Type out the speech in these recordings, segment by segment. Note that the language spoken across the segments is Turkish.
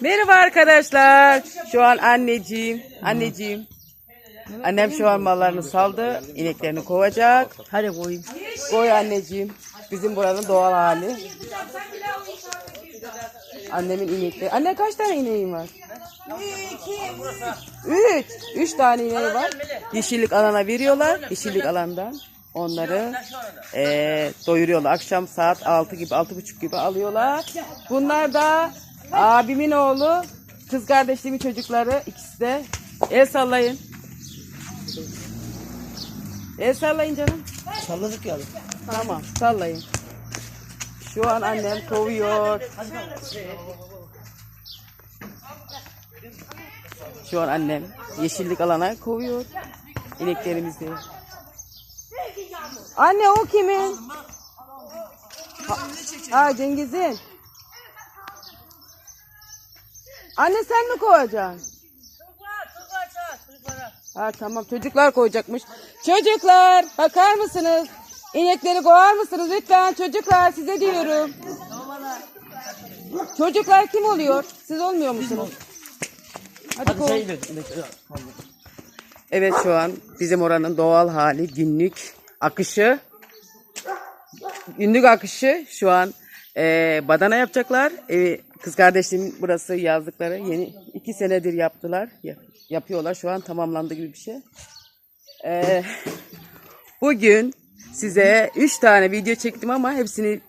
Merhaba arkadaşlar. Şu an anneciğim, anneciğim. Annem şu an mallarını saldı. İneklerini kovacak. Hadi koyayım. Koy anneciğim. Bizim buranın doğal hali. Annemin inekleri. Anne kaç tane ineğin var? Üç. Üç tane ineği var. Yeşillik alana veriyorlar. Yeşillik alandan. Onları eee doyuruyorlar. Akşam saat 6 gibi, altı buçuk gibi alıyorlar. Bunlar da abimin oğlu, kız kardeşliğimin çocukları. ikisi de. El sallayın. El sallayın canım. Salladık ya. Tamam, sallayın. Şu an annem kovuyor. Şu an annem yeşillik alana kovuyor ineklerimizi. Anne o kimin? Ha, ha Cengiz'in. Anne sen mi kovacaksın? Ha tamam çocuklar koyacakmış. Çocuklar bakar mısınız? İnekleri kovar mısınız lütfen çocuklar size diyorum. Çocuklar kim oluyor? Siz olmuyor musunuz? Hadi de. Evet şu an bizim oranın doğal hali günlük akışı. Günlük akışı şu an eee, badana yapacaklar. Eee, kız kardeşimin burası yazdıkları yeni iki senedir yaptılar. Ya- yapıyorlar şu an tamamlandı gibi bir şey. Eee, bugün size üç tane video çektim ama hepsini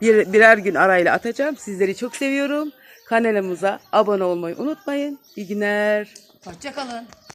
bir, birer gün arayla atacağım. Sizleri çok seviyorum. Kanalımıza abone olmayı unutmayın. İyi günler. Hoşçakalın.